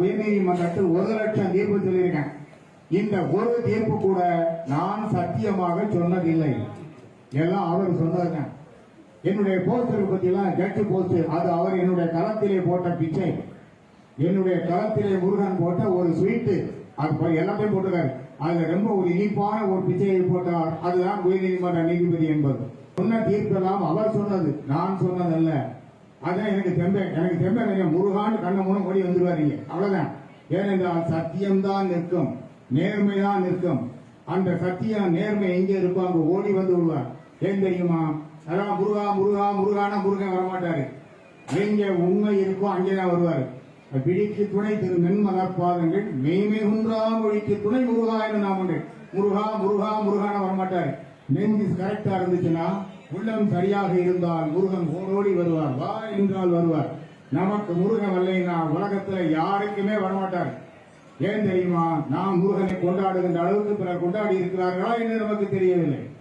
உயர்நீதிமன்றத்தில் ஒரு லட்சம் தீர்ப்பு சொல்லியிருக்கேன். இந்த ஒரு தீர்ப்பு கூட நான் சத்தியமாக சொன்னதில்லை. எல்லாம் அவர் சொன்னதுங்க என்னுடைய போஸ்டர் பத்திலாம் ஜட்ஜு போஸ்ட் அது அவர் என்னுடைய களத்திலே போட்ட பிச்சை. என்னுடைய களத்திலே முருகன் போட்ட ஒரு ஸ்வீட்டு. அது எல்லாத்தையும் போட்டுக்காரு அதுல ரொம்ப ஒரு இனிப்பான ஒரு பிச்சையை போட்டார். அதுதான் உயர்நீதிமன்ற நீதிபதி என்பது. சொன்ன தீர்ப்பெல்லாம் அவர் சொன்னது. நான் சொன்னதல்ல. அதான் எனக்கு தெம்பே எனக்கு தெம்பே நீங்க முருகான்னு கண்ண மூணு ஓடி வந்துருவாருங்க அவ்வளவுதான். ஏனென்றால் சத்தியம்தான் நிற்கும். நேர்மைதான் நிற்கும். அந்த சத்தியம் நேர்மை எங்கே இருக்கோ அங்க ஓடி வந்து விடுவார். ஏன் தெரியுமா? அதான் முருகா முருகா முருகானா முருகன் வரமாட்டாரு. எங்க உண்மை இருக்கோ அங்கேதான் வருவாரு. பிடிக்கு துணை திரு மென்மலர் பாதங்கள் மெய்மை குன்றா மொழிக்கு துணை முருகா என்று நாம் உண்டு. முருகா முருகா முருகான வரமாட்டாரு. நெஞ்சு கரெக்டா இருந்துச்சுன்னா உள்ளம் சரியாக இருந்தால் முருகன் ஓடோடி வருவார் வா என்றால் வருவார். நமக்கு முருகன் வரலைன்னா உலகத்துல யாருக்குமே வரமாட்டார். ஏன் தெரியுமா? நாம் முருகனை கொண்டாடுகின்ற அளவுக்கு பிறர் கொண்டாடி இருக்கிறார்களா என்று நமக்கு தெரியவில்லை.